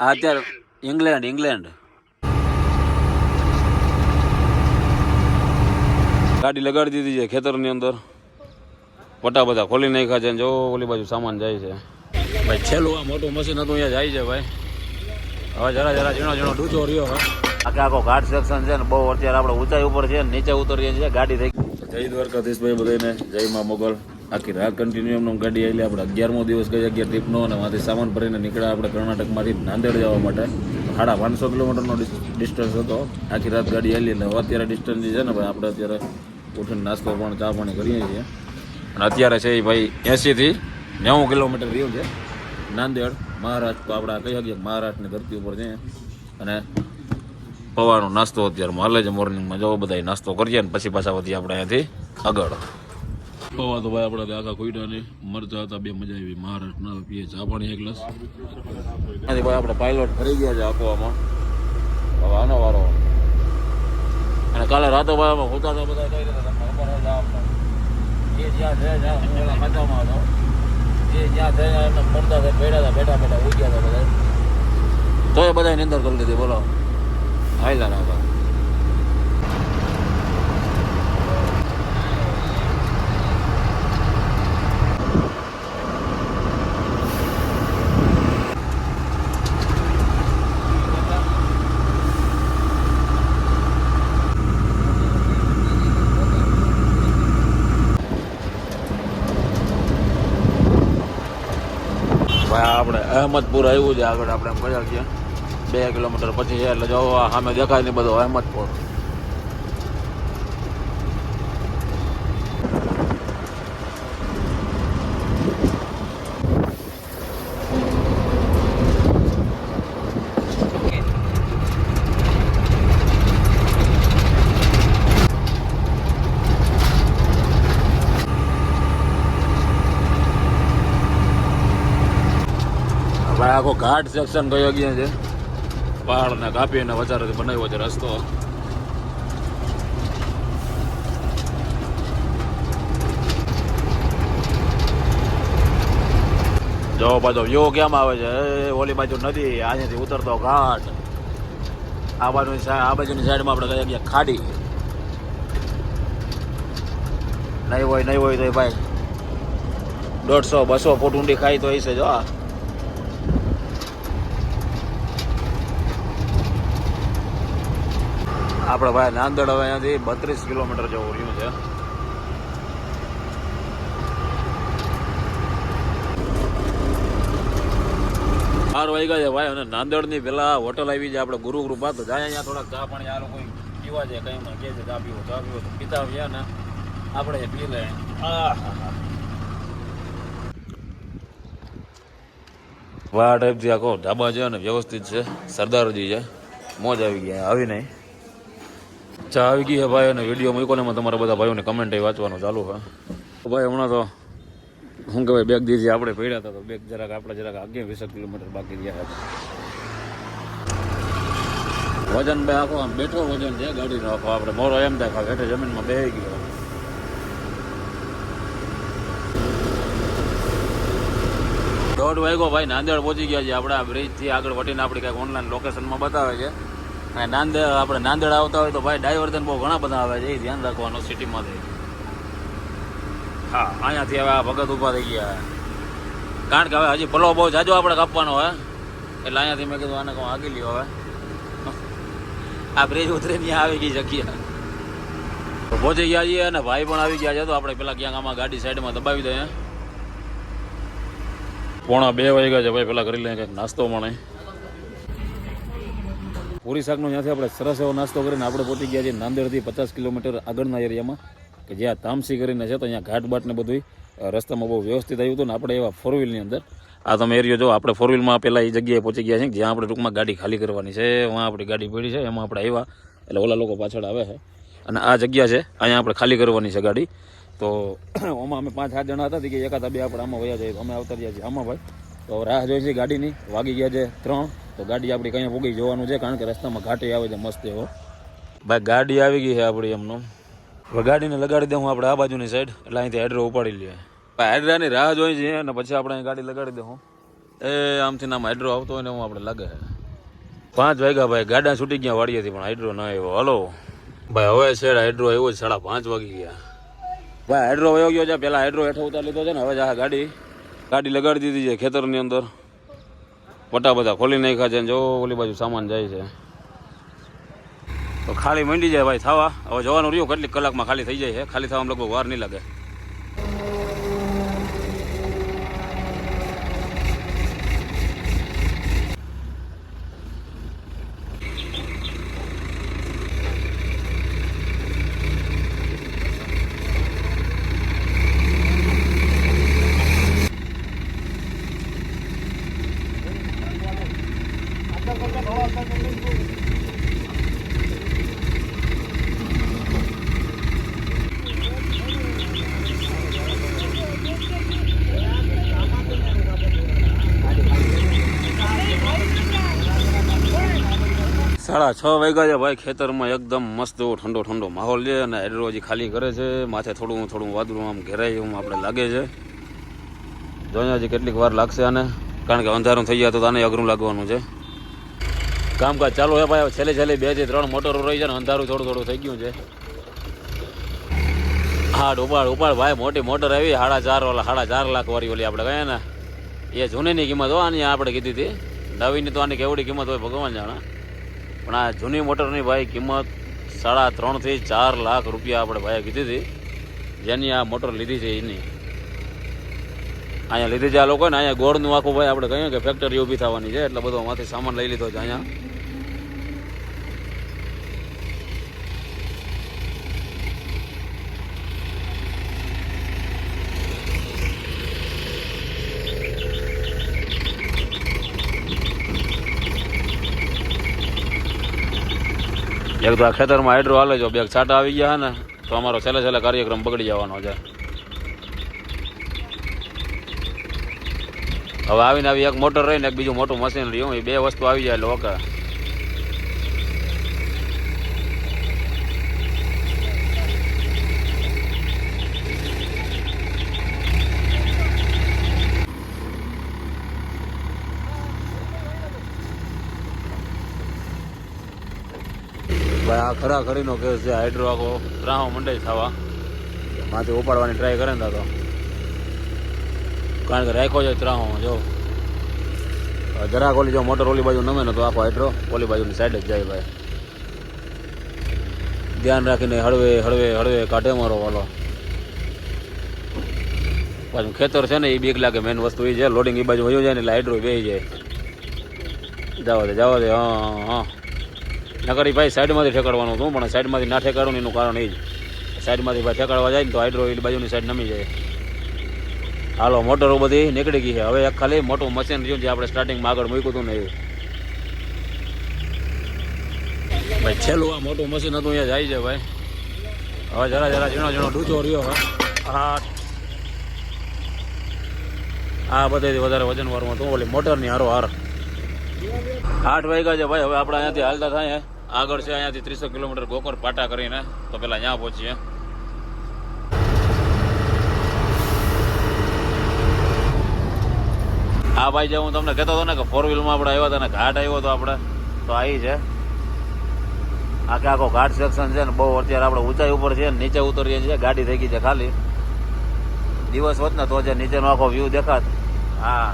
આ અત્યારે England England ગાડી લગાડી દીધી છે ખેતરની અંદર. પટા બધા ખોલી નાખ્યા છે જો ઓલી બાજુ સામાન જાય છે. ભાઈ, છેલ્લું આ મોટું મશીન હતું, અહીંયા જાય છે ભાઈ. હવે જરા જરા ઝીણો ઝીણો ડૂચો રહ્યો હવે આખે આખો ઘાટ સેક્શન છે ને બહુ અત્યારે આપણે ઊંચાઈ ઉપર છે નીચે ઉતરીએ છીએ, ગાડી થઈ જય દ્વારકાધીશભાઈ બધાને, જય મા મોગલ. આખી રાત કન્ટિન્યુ એમનો ગાડી આવી આપણે અગિયારમો દિવસ ગઈ, અગિયાર ટ્રીપનો અને માંથી સામાન ભરીને નીકળ્યા આપણે કર્ણાટકમાંથી નાંદેડ જવા માટે. સાડા પાંચસો કિલોમીટરનો ડિસ્ટન્સ હતો. આખી રાત ગાડી આવી એટલે હવે અત્યારે ડિસ્ટન્સ છે ને ભાઈ, આપણે અત્યારે ઉઠીને નાસ્તો પણ, ચા પાણી કરીએ છીએ. અને અત્યારે છે એ ભાઈ એંસીથી નેવું કિલોમીટર રહ્યું છે. નાંદેડ મહારાષ્ટ્ર આપણે કહી શકીએ મહારાષ્ટ્રની ધરતી ઉપર છે. અને પવાનો નાસ્તો અત્યારે હાલે છે મોર્નિંગમાં જવો બધા નાસ્તો કરીએ ને પછી પાછા વધી આપણે અહીંયાથી આગળ. પૌવા તો ભાઈ આપણે આખા આખા ને મરચા હતા બે મજા આવી. મહારાષ્ટ્રના પીએ ચા પાણી એક ગ્લાસ ભાઈ આપણે પાયલોટ ફરી ગયા છે આપવામાં. હવે આનો વારો. અને કાલે રાતો ભાઈ અમે હોતા હતા બધા કઈ અમને. જે જ્યાં છે જ્યાં ખાતામાં હતો. જે જ્યાં છે એમને બેઠા હતા, બેઠા બેઠા ઉઈ હતા બધા. તો એ બધા અંદર કરી દીધી, બોલો. હાઈલા રાખા ભાઈ આપણે અહેમદપુર આવ્યું છે આગળ આપણે મજા છે બે કિલોમીટર પછી છે, એટલે જો સામે દેખાય નહીં બધો, અહેમદપુર ભાઈ આખો ઘાટ સેક્શન ગયો ગયા છે. પહાડને કાપીને વચારે બનાવ્યો છે રસ્તો. જો પાછો વ્યૂ કેમ આવે છે? ઓલી બાજુ નદી અહીંયાથી ઉતરતો ઘાટ. આ બાજુની આ બાજુની સાઈડમાં આપણે કહીએ ગયા ખાડી. નહીં હોય નહીં હોય તો ભાઈ. દોઢસો, બસો ફૂટ ઊંડી ખાઈ તો એ છે જો આ આપણે ભાઈ નાંદડ હવે અહીંયાથી બત્રીસ કિલોમીટર જેવું રહ્યું છે. ચાર વાગ્યા છે ભાઈ અને નાંદેડની પેલા હોટલ આવી છે, આપણે ગુરુ કૃપા તો જાય અહીંયા થોડાક ચા પાણી, આ લોકો પીવા છે, કઈ માં કે છે, ચા પીવો ચા પીવો, તો પીતા આવ્યા ને આપણે પી લે. વાહ, ટાઈપથી આખો ઢાબા છે અને વ્યવસ્થિત છે. સરદારજી છે. મોજ આવી ગયા આવી નહીં. ચા આવી ગઈ છે ભાઈ, અને વીડિયો મૂક્યો ને એમાં તમારા બધા ભાઈઓને કમેન્ટ વાંચવાનું ચાલુ છે ભાઈ, હમણાં તો શું કહેવાય બેગ દીધી આપણે પડ્યા હતા, તો બેગ જરાક આપણે જરાક આગે વીસ કિલોમીટર બાકી રહ્યા હતા. વજન ભાઈ, આખો આમ બેઠો વજન છે ગાડીનો આખો. આપણે મોરો એમ થાય હેઠે જમીનમાં બેહી ગયો. દોઢ વાગ્યો ભાઈ, નાંદેડ પહોંચી ગયા છે આપણે. આ બ્રિજથી આગળ વટીને આપણે કંઈક ઓનલાઈન લોકેશનમાં બતાવે છે. અને નાંદેડ આપણે નાંદેડ આવતા હોય તો ભાઈ ડાયવર્ઝન બહુ ઘણા બધા આવે છે, એ ધ્યાન રાખવાનું સિટીમાંથી. હા, અહીંયાથી હવે આ ભગત ઊભા થઈ ગયા. કારણ કે હવે હજી પલો બહુ જાજો આપણે કાપવાનો હોય. એટલે અહીંયાથી મેં કીધું આને કહું આગી લ્યો હવે. આ બ્રિજ ઉતરી ત્યાં આવી ગઈ શકીએ પહોંચી ગયા છીએ અને ભાઈ પણ આવી ગયા છે. તો આપણે પેલા ક્યાંક આમાં ગાડી સાઈડમાં દબાવી દઈએ. પોણા બે વાગ્યા છે ભાઈ, પેલા કરી લઈએ કંઈક નાસ્તો મળે પૂરી શાકનો ત્યાંથી આપણે સરસ એવો નાસ્તો કરીને આપણે પહોંચી ગયા છીએ નાંદેડથી પચાસ કિલોમીટર આગળના એરિયામાં, કે જ્યાં તામસી કરીને છે તો અહીંયા ઘાટ બાટ ને બધું રસ્તામાં બહુ વ્યવસ્થિત આવ્યું હતું ને આપણે એવા ફોર વ્હીલની અંદર. આ તમે એરિયો જો આપણે ફોર વ્હીલમાં પહેલાં એ જગ્યાએ પહોંચી ગયા છે જ્યાં આપણે ટૂંકમાં ગાડી ખાલી કરવાની છે વहाँ આપણી ગાડી પડી છે, એમાં આપણે આવ્યા, એટલે ઓલા લોકો પાછળ આવે છે. અને આ જગ્યા છે, અહીંયા આપણે ખાલી કરવાની છે ગાડી. તો આમાં અમે પાંચ, સાત જણા હતા કે એકાદા બે આપણે આમાં વયા જઈએ, અમે આવતા રહ્યા છીએ આમાં ભાઈ. તો રાહ જોઈ છે ગાડીની, વાગી ગયા છે ત્રણ. તો ગાડી આપણી કઅહીંયા પૂગી જવાનું છે, કારણ કે રસ્તામાં ઘાટે આવે છે, મસ્ત એવો ભાઈ, ગાડી આવી ગઈ છે આપણી એમનો. હવે ગાડીને લગાડી દઉં આપણે આ બાજુની સાઈડ એટલે અહીંથી હેડરો ઉપાડી લઈએ. ભાઈ હેડરાની રાહ જોઈ છે, અને પછી આપણે અહીં ગાડી લગાડી દઉં એ, આમથી નામ હાઇડ્રો આવતો હોય ને હું આપણે લાગે પાંચ વાગ્યા, ભાઈ, ગાડા છૂટી ગયા વાડીએથી, પણ હાઇડ્રો ના આવ્યો. હલો. ભાઈ, હવે છે હાઇડ્રો આવ્યો સાડા પાંચ વાગી ગયા. ભાઈ હાઇડ્રો વયો ગયો છે. પેલા હાઇડ્રો હેઠો ઉતારી લીધો છે ને, હવે જા ગાડી ગાડી લગાડી દીધી છે ખેતરની અંદર. પટા બધા ખોલી નાખ્યા છે જો ઓલી બાજુ સામાન જાય છે. તો ખાલી મંડી જાય ભાઈ, થવા. હવે જવાનું રહ્યું, કેટલીક કલાકમાં ખાલી થઈ જાય છે. ખાલી થવામાં લગભગ વાર નહીં લાગે. સાડા છ વાગ્યા છે ભાઈ, ખેતરમાં એકદમ મસ્ત એવો ઠંડો ઠંડો માહોલ છે અને હાઇડ્રો હજી ખાલી કરે છે. માથે થોડું થોડું વાદળું આમ ઘેરાય એવું આપણે લાગે છે. હજી કેટલીક વાર લાગશે આને, કારણ કે અંધારું થઈ જાય તો આને અઘરું લાગવાનું છે. કામકાજ ચાલુ છે ભાઈ છેલ્લે છેલ્લે બેથી ત્રણ મોટરો રહી છે ને અંધારું થોડું થોડું થઈ ગયું છે. હા ઉપાડ ઉપાડ ભાઈ, મોટી મોટર આવી, સાડા ચાર ઓલા સાડા ચાર લાખ વાળી ઓલી આપણે કહીએ ને, એ જૂનીની કિંમત હો આની આપણે કીધી હતી. નવીની તો આની કેવડી કિંમત હોય ભગવાન જાણે. પણ આ જૂની મોટરની ભાઈ કિંમત સાડા ત્રણથી ચાર લાખ રૂપિયા આપણે ભાઈએ કીધી હતી. જેની આ મોટર લીધી છે એની. અહીંયા લીધી છે આ લોકોને અહીંયા ગોળનું આખું ભાઈ આપણે કહીએ કે ફેક્ટરી ઊભી થવાની છે, એટલે બધો માંથી સામાન લઈ લીધો છે અહીંયા. એક તો આ ખેતરમાં હાઇડ્રો હાલે, જો બે છાંટા આવી ગયા ને, તો અમારો છેલ્લે છેલ્લે કાર્યક્રમ બગડી જવાનો છે. હવે આવીને આવી એક મોટર રહીને એક બીજું મોટું મશીન રહ્યું, એ બે વસ્તુ આવી જાય એટલે ભાઈ, આ ખરા ખરીનો કેસ છે હાઇડ્રો આખો ત્રાહો મંડે થવા. માંથી ઉપાડવાની ટ્રાય કરે ને તો કારણ કે રાખ્યો છે ત્રાહો જો. જરાક ઓલી જો મોટર ઓલી બાજુ નમે ને તો આખો હાઇડ્રો ઓલી બાજુની સાઈડ જ જાય ભાઈ. ધ્યાન રાખીને હળવે હળવે હળવે કાઢે મારો વાલો. પાછું ખેતર છે ને, એ બીક લાગે મેન વસ્તુ એ છે. લોડિંગ એ બાજુ વયું જાય ને એટલે હાઇડ્રો બે જાય. જાવા દે જાવા દે હા હા. નકર ભાઈ સાઈડમાંથી ઠેકાડવાનું હતું, પણ સાઈડમાંથી ના ઠેકાડું એનું કારણ એ જ. સાઈડમાંથી ભાઈ ઠેકાડવા જાય ને તો હાઇડ્રો એ બાજુની સાઈડ નમી જાય. હાલો, મોટરો બધી નીકળી ગઈ છે. હવે ખાલી મોટું મશીન રહ્યું જે આપણે સ્ટાર્ટિંગમાં આગળ મૂક્યું હતું ને એ. ભાઈ, છેલ્લું આ મોટું મશીન હતું, અહીંયા જાય છે ભાઈ. હવે જરા જરા ઝીણો ઝીણો ડૂચો રહ્યો હવે હા. આ બધેથી વધારે વજન વાળું હતું, ઓલી મોટરની હારો હાર. આઠ વાગ્યા છે ભાઈ, હવે આપણે અહીંયાથી હાલતા થાય આગળ છે અહીંયાથી ત્રીસો કિલોમીટર ગોકર પાટા કરીને, તો પેલા ત્યાં પહોંચીએ. હા ભાઈ, જે હું તમને કહેતો હતો ને કે ફોર વ્હીલમાં આપણે આવ્યા હતા ને, ઘાટ આવ્યો હતો આપણે, તો આવી છે. આખે આખો ઘાટ સેક્શન છે ને, બહુ અત્યારે આપણે ઊંચાઈ ઉપર છે ને, નીચે ઉતરીએ છીએ, ગાડી થઈ ગઈ છે ખાલી. દિવસ હોત ને તો જે નીચેનો આખો વ્યૂ દેખાત. હા,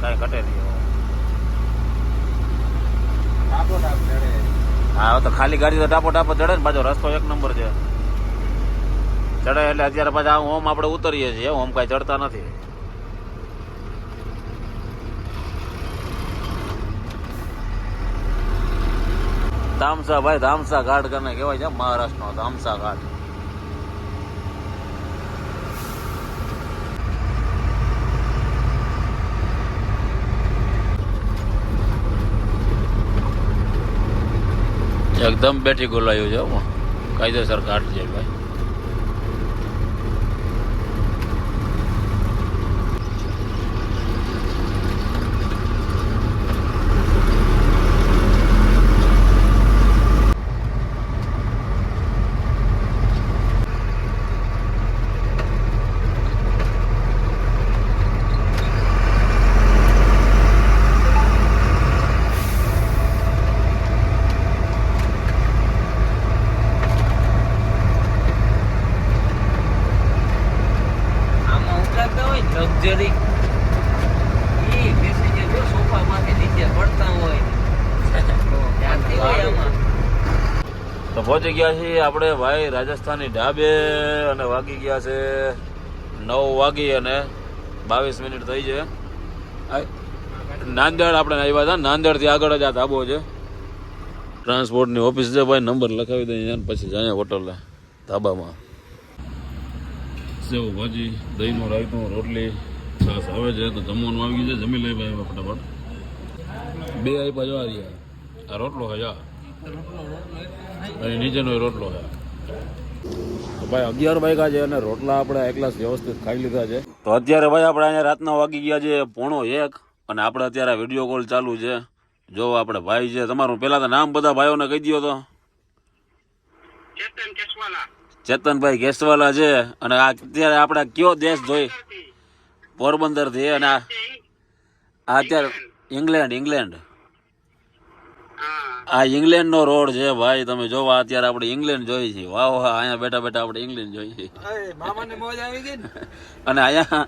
કાંઈ ઘટે નહીં હવે. હા તો ખાલી ગાડી તો ટાપો ટાપો ચડે ને પાછો રસ્તો એક નંબર છે. ચડે એટલે અત્યારે પાછા ઓમ આપણે ઉતરીએ છીએ, ઓમ કાંઈ ચડતા નથી. ધામસા ભાઈ ધામસા ઘાટ કરીને કહેવાય છે, મહારાષ્ટ્રનો ધામસા ઘાટ એકદમ બેઠી ગોલાયું છે. કાયદેસર કાઢ છે ભાઈ લક્ઝરી. તો પહોંચી ગયા છીએ આપણે ભાઈ રાજસ્થાની ઢાબે અને વાગી ગયા છે નવ વાગી અને બાવીસ મિનિટ થઈ છે. નાંદેડ આપણે આવ્યા હતા. નાંદેડથી આગળ જ આ ધાબો છે. ટ્રાન્સપોર્ટની ઓફિસ છે. ભાઈ નંબર લખાવી દઈએ પછી જાય હોટલ ધાબામાં. સેવ, ભાજી, દહીંનું રાયતું રોટલી છાસ આવે છે તો જમવાનું આવી ગયું છે. જમી લઈ ભાઈ ફટાફટ. બે આપ્યા જવા રહ્યા. આ રોટલો જા અને નીચેનો રોટલો છે. ભાઈ અગિયાર વાગ્યા છે અને રોટલા આપણે એક ગ્લાસ વ્યવસ્થિત ખાઈ લીધા છે. તો અત્યારે ભાઈ આપણે અહીંયા રાતના વાગી ગયા છે પોણો એક અને આપણે અત્યારે વીડિયો કોલ ચાલુ છે. જો આપણે ભાઈ છે. તમારું પેલા તો નામ બધા ભાઈઓને કહી દો તો. ચેતન કેશવાલા ચેતનભાઈ કેસવાલા છે અને આ અત્યારે આપણે કયો દેશ જોઈ? પોરબંદરથી અને આ અત્યારે ઇંગ્લેન્ડ ઇંગ્લેન્ડ આ ઇંગ્લેન્ડ નો રોડ છે ભાઈ તમે જોવા અત્યારે આપણે ઇંગ્લેન્ડ જોઈ છીએ. વાહ વાહ અહીંયા બેઠા બેઠા આપણે ઇંગ્લેન્ડ જોઈ છીએ. મામાને આવી ગઈ ને. અને અહીંયા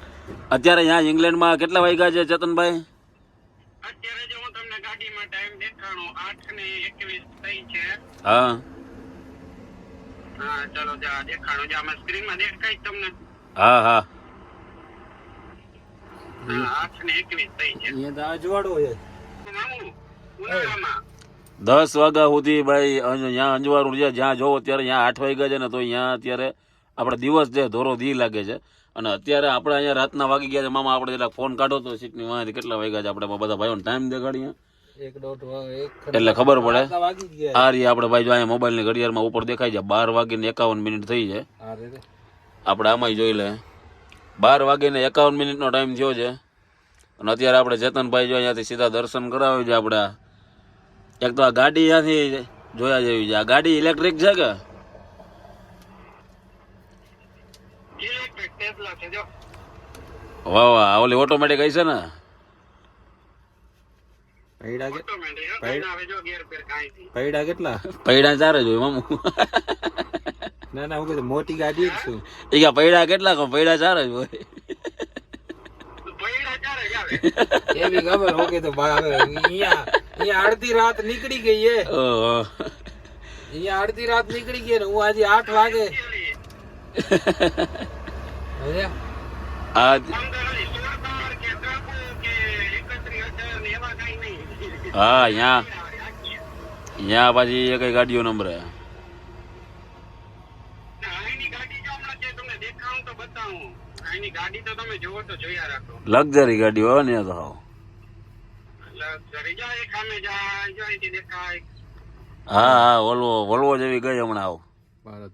અત્યારે અહીંયા ઇંગ્લેન્ડમાં કેટલા વાગ્યા છે ચેતનભાઈ? અત્યારે જો હું તમને ગાડીમાં ટાઈમ દેખાડું આઠ ને એકવીસ થઈ છે હા ચલો જા દેખાડું જા આમાં સ્ક્રીનમાં દેખાય તમને. હા હા. દસ વાગ્યા સુધી ભાઈ અહીંયા અંજવાળું છે જ્યાં જોવો ત્યારે અહીંયા આઠ વાગ્યા છે ને તો અહીંયા અત્યારે આપણે દિવસ છે ધોરો દી લાગે છે. અને અત્યારે આપણે અહીંયા રાતના વાગી ગયા છે. મામા આપણે જેટલા ફોન કાઢો તો સીટની વાંધી કેટલા વાગ્યા છે આપણે બધા ભાઈઓને ટાઈમ દેખાડીએ. એટલે ખબર પડે? આ રહી આપણે ભાઈ જો અહીંયા મોબાઈલની ઘડિયાળમાં ઉપર દેખાય છે બાર વાગીને એકાવન મિનિટ થઈ છે. હા રે રે. આપણે આમાંય જોઈ લે. બાર વાગીને એકાવન મિનિટનો ટાઈમ થયો છે. અને અત્યારે આપણે ચેતનભાઈ જો અહીંયાથી સીધા દર્શન કરાવ્યું છે આપણે. આ. એક તો આ ગાડી અહીંયાથી જોયા જેવી છે. આ ગાડી ઇલેક્ટ્રિક છે કે? વાહ વાહ ઓલી ઓટોમેટિક હશે છે ને? પૈડા કે પૈડા કેટલા? પૈડા ચાર જ હોય મામુ. ના ના હું કીધું મોટી ગાડી જ છું. એ કે પૈડા કેટલા કહો પૈડા ચાર જ હોય. એવી ખબર હું કીધું અહીંયા અહીંયા અડધી રાત નીકળી ગઈ હે. ઓહો. અહીંયા અડધી રાત નીકળી ગઈ ને હું આજે આઠ વાગે હવે આ અંદર ઓલી સોળ બાર કે ટ્રકો કે એકત્રીસ હજાર ને એવા કાંઈ નહીં હા અહીંયા અહીંયા પાછી એક ગાડીઓ નંબર હે. અહીંની ગાડી જો હમણાં જે તમને દેખાડું તો બતાવું. અહીંની ગાડી તો તમે જોવો તો જોયા રાખો. લક્ઝરી ગાડી હોય ને તો. હાવ. લક્ઝરી જાય ખામે જાય જો અહીંથી દેખાય. હા હા વોલ્વો વોલ્વો જેવી ગઈ હમણાં આવ. ભારત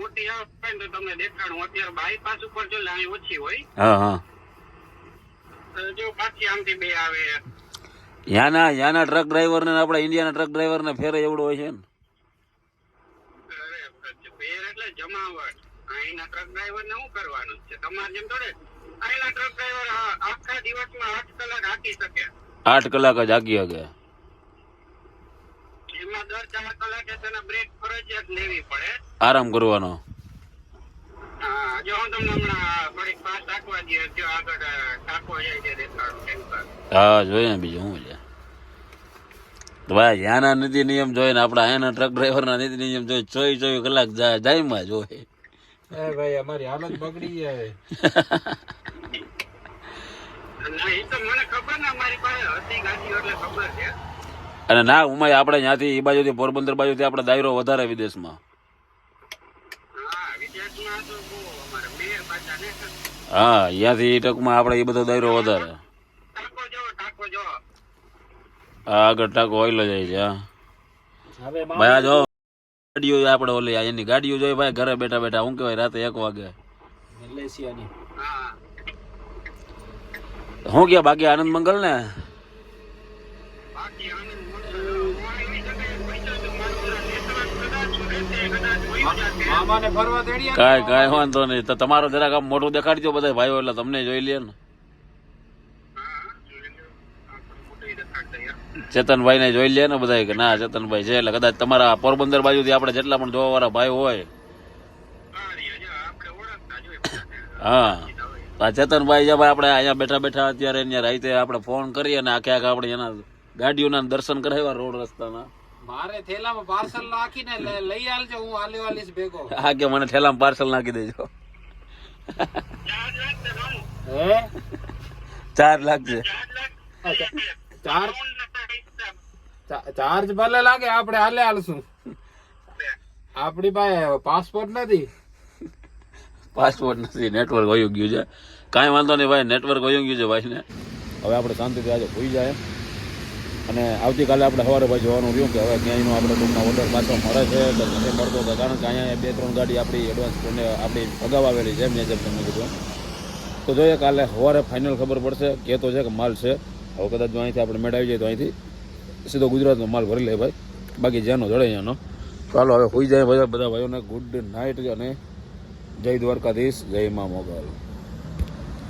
મોટી આવે ને તો તમને દેખાડું. અત્યારે બાયપાસ ઉપર જો લાઈન ઓછી હોય. હા હા. જો પાછી આમથી બે આવે યાના યાના ટ્રક ડ્રાઈવર ને આપણા ઇન્ડિયાના ટ્રક ડ્રાઈવર ને ફેરે એવડો હોય છે ને? અરે એટલે જમાવટ. અહીંના ટ્રક ડ્રાઈવર ને શું કરવાનું છે? તમારે જેમ થોડે અહીંના ટ્રક ડ્રાઈવર આખા દિવસમાં આઠ કલાક હાકી શકે. આઠ કલાક જ આગી હગે એમાં દર ચાર કલાકે તેને બ્રેક ફરજિયાત લેવી પડે. આરામ કરવાનો. હા જોઈએ બીજું શું છે. ભાઈ યાના નીતિ નિયમ જોઈને આપણા એના ટ્રક ડ્રાઈવરના નીતિ નિયમ જોઈ ચોવીસ ચોવીસ કલાક જાય જાયમાં જોઈ ભાઈ અમારી હાલત બગડી જાય. ના ને અને ના ઉમાય આપણે ત્યાંથી એ બાજુથી પોરબંદર બાજુથી આપણે દાયરો વધારે વિદેશમાં હા વિદેશમાં તો બહુ અમારે મેર પાછા ને હા અહીંયાથી ટકમાં આપણે એ બધો દાયરો વધારે. હા આગળ ટાકો ઓઈલો જાય છે હા. ભાઈ આ જો ગાડીઓ આપણે ઓલી આ એની ગાડીઓ જોઈ ભાઈ ઘરે બેઠા બેઠા હું કહેવાય રાતે એક વાગે. હું કે બાકી આનંદ મંગલ ને બાકી આનંદ મંગલ હું એવી જગ્યાએ પહોંચ્યો છું મારું નેટવર્ક કદાચ રહેશે કદાચ હોય જશે મામાને ફરવા તેડ્યા કાંઈ કાંઈ વાંધો નહીં. તો તમારો જરાક આમ મોટું દેખાડજો બધા ભાઈઓ, એટલે તમને જોઈ લે ને. ચેતનભાઈ ને જોઈ લે ને બધા કે ના, ચેતનભાઈ છે, એટલે કદાચ તમારા પોરબંદર બાજુથી આપણે જેટલા પણ જોવા વાળા ભાઈ હોય. હા. આ ચેતનભાઈ જે આપણે અહીંયા બેઠા બેઠા અત્યારે રાતે આપણે ફોન કરીએ અને આખે આખા આપણે એના ગાડીઓના દર્શન કરાવ્યા રોડ રસ્તાના. મારે થેલામાં પાર્સલ નાખીને લઈ આલજો હું આલે વાલીશ ભેગો. હા કે મને થેલામાં પાર્સલ નાખી દેજો. ચાર લાખ હે? ચાર લાખ છે. ચાર? ચાર્જ ભલે લાગે આપણે હાલે હાલશું આપણી પાસે પાસપોર્ટ નથી. પાસપોર્ટ નથી નેટવર્ક વયું ગયું છે. કાંઈ વાંધો નહીં ભાઈ નેટવર્ક વયું ગયું છે ભાઈને. હવે આપણે શાંતિથી આજે ભૂઈ જાય. અને આવતીકાલે આપણે સવારે ભાઈ જોવાનું રહ્યું કે હવે ક્યાંયનો આપણે ટૂંકમાં ઓર્ડર પાછો મળે છે કે મળતો કે કારણ કે અહીંયા બે ત્રણ ગાડી આપણી એડવાન્સ અને આપણી અગાઉ આવેલી છે મેં જેમ તમે કીધું. તો જોઈએ કાલે સવારે ફાઇનલ ખબર પડશે કહેતો છે કે માલ છે. હવે કદાચ જો અહીંથી આપણે મેળવી જાય તો અહીંથી સીધો ગુજરાતનો માલ ભરી લે ભાઈ. બાકી જેનો જડે અહીંયાનો ચાલો હવે હોઈ જાય બધા બધા ભાઈઓને. ગુડ નાઇટ અને જય દ્વારકાધીશ, જય મા મોગલ.